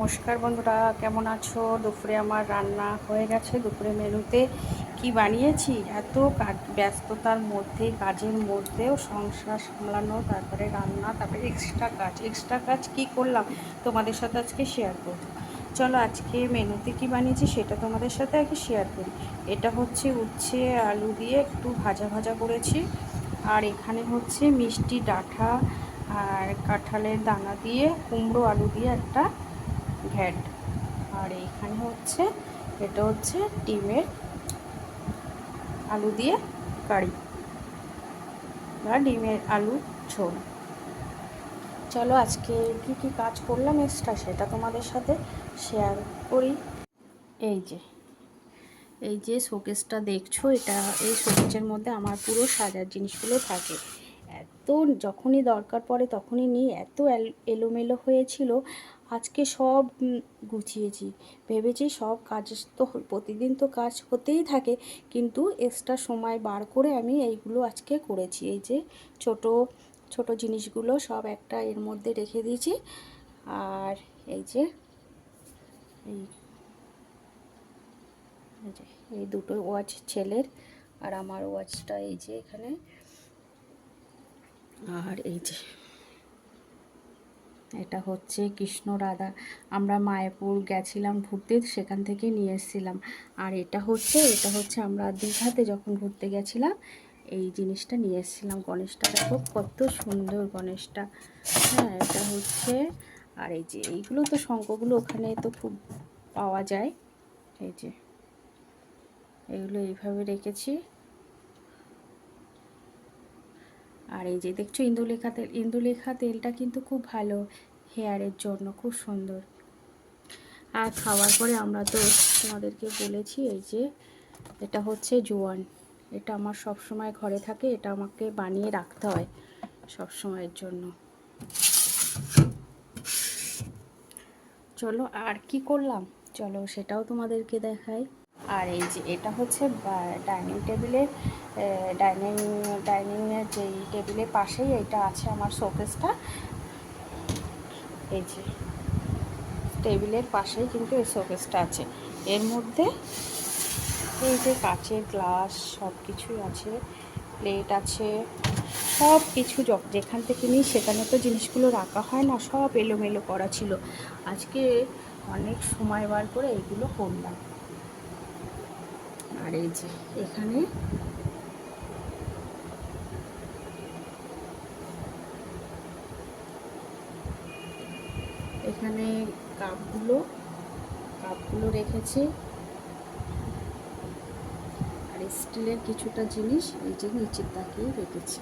নমস্কার বন্ধুরা, কেমন আছো? দুপুরে আমার রান্না হয়ে গেছে, দুপুরে মেনুতে কি বানিয়েছি? এত ব্যস্ততার মধ্যে, কাজের মধ্যেও সংসার সামলানো, তারপরে রান্না, তারপরে এক্সট্রা কাজ। এক্সট্রা কাজ কি করলাম? তোমাদের সাথে আজকে শেয়ার করব। চলো আজকে মেনুতে কি বানিয়েছি সেটা তোমাদের সাথে আগে শেয়ার করি। এটা হচ্ছে উচ্ছে, আলু দিয়ে একটু ভাজা ভাজা করেছি। আর এখানে হচ্ছে মিষ্টি ডাঁটা আর কাঁঠালের দানা দিয়ে, কুমড়ো আলু দিয়ে একটা ঘ্যাট আর এইখানে হচ্ছে, এটা হচ্ছে ডিমের আলু দিয়ে কারি বা ডিমের আলু ঝোল। চলো আজকে কি কি কাজ করলাম এক্সট্রা সেটা তোমাদের সাথে শেয়ার করি। এই যে এই যে শোকেসটা দেখছ, এটা এই শোকেসের মধ্যে আমার পুরো সাজার জিনিসগুলো থাকে। যখনই দরকার পড়ে তখনই নিই। এত এলোমেলো হয়েছিল। আজকে সব গুছিয়েছি। ভেবেছি সব কাজ তো প্রতিদিন তো কাজ হতেই থাকে। কিন্তু এক্সট্রা সময় বার করে আমি এইগুলো আজকে করেছি। এই যে ছোট ছোট জিনিসগুলো সব একটা এর মধ্যে রেখে দিয়েছি। আর এই যে, এই দুটো ওয়াচ ছেলের আর আমার ওয়াচটা এই যে এখানে। আর এই যে, এটা হচ্ছে কৃষ্ণ রাধা। আমরা মায়াপুর গেছিলাম ঘুরতে, সেখান থেকে নিয়ে এসেছিলাম। আর এটা হচ্ছে এটা হচ্ছে আমরা দীঘাতে যখন ঘুরতে গেছিলাম, এই জিনিসটা নিয়ে এসেছিলাম। গণেশটা দেখো, কত সুন্দর গণেশটা। হ্যাঁ এটা হচ্ছে, আর এই যে, এইগুলো তো শঙ্কগুলো ওখানে তো খুব পাওয়া যায়। এই যে, এগুলো এইভাবে রেখেছি। আর এই যে দেখছ ইন্দুলেখা তেল, ইন্দুলেখা তেলটা কিন্তু খুব ভালো হেয়ারের জন্য, খুব সুন্দর। আর খাওয়ার পরে আমরা তো তোমাদেরকে বলেছি, এই যে এটা হচ্ছে জোয়ান। এটা আমার সব সময় ঘরে থাকে, এটা আমাকে বানিয়ে রাখতে হয় সব সময়ের জন্য। চলো আর কি করলাম? চলো সেটাও তোমাদেরকে দেখাই। আর এই যে এটা হচ্ছে ডাইনিং টেবিলের ডাইনিং, ডাইনিংয়ের যেই টেবিলের পাশেই এটা আছে আমার শোকেসটা। এই যে টেবিলের পাশেই কিন্তু এই শোকেসটা আছে। এর মধ্যে এই যে কাচের গ্লাস সব কিছুই আছে, প্লেট আছে সব কিছু যেখান থেকে নিই সেখানে তো জিনিসগুলো রাখা হয় না, সব এলোমেলো করা ছিল। আজকে অনেক সময় বার করে এইগুলো করলাম। আর এই যে এখানে এখানে কাপগুলো কাপগুলো রেখেছি। আর স্টিলের কিছুটা জিনিস এই যে নিচের তাকিয়ে রেখেছি।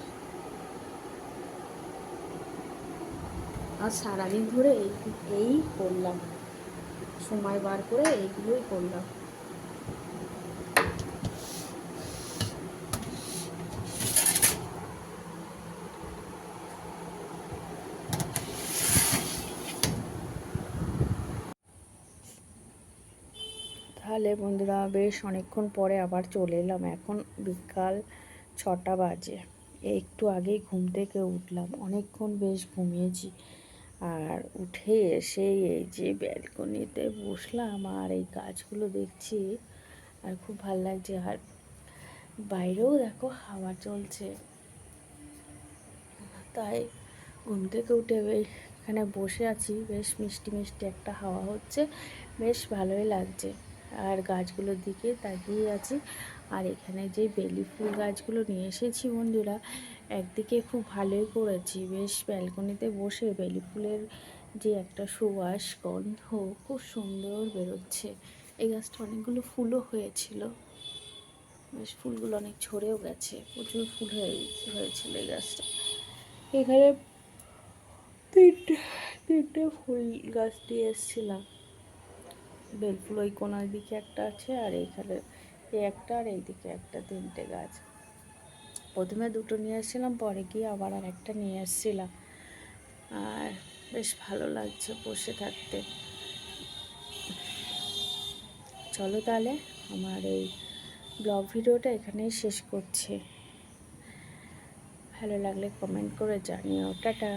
আর সারাদিন ধরে এই এই করলাম। সময় বার করে এইগুলোই করলাম। তাহলে বন্ধুরা, বেশ অনেকক্ষণ পরে আবার চলে এলাম। এখন বিকাল ছটা বাজে। একটু আগেই ঘুম থেকে উঠলাম। অনেকক্ষণ বেশ ঘুমিয়েছি। আর উঠে এসে এই যে ব্যালকনিতে বসলাম আর এই গাছগুলো দেখছি আর খুব ভালো লাগছে। আর বাইরেও দেখো হাওয়া চলছে। তাই ঘুম থেকে উঠে এখানে বসে আছি। বেশ মিষ্টি মিষ্টি একটা হাওয়া হচ্ছে। বেশ ভালোই লাগছে। আর গাছগুলোর দিকে তাকিয়ে আছি। আর এখানে যে বেলি ফুল গাছগুলো নিয়ে এসেছি বন্ধুরা, একদিকে খুব ভালোই করেছি। বেশ ব্যালকনিতে বসে বেলি ফুলের যে একটা সুবাস, গন্ধ খুব সুন্দর বেরোচ্ছে। এই গাছটা অনেকগুলো ফুলও হয়েছিল। বেশ ফুলগুলো অনেক ঝরেও গেছে। প্রচুর ফুল হয়ে, হয়েছিল এই গাছটা। এখানে তিনটে তিনটে ফুল গাছ দিয়ে এসেছিলাম। বেলফুল ওই কোনার দিকে একটা আছে আর এইখানে এই একটা আর এইদিকে একটা তিনটে গাছ। প্রথমে দুটো নিয়ে এসেছিলাম পরে গিয়ে আবার আর একটা নিয়ে এসেছিলাম আর বেশ ভালো লাগছে বসে থাকতে। চলো তাহলে আমার এই ব্লগ ভিডিওটা এখানেই শেষ করছি। ভালো লাগলে কমেন্ট করে জানিও। টাটা।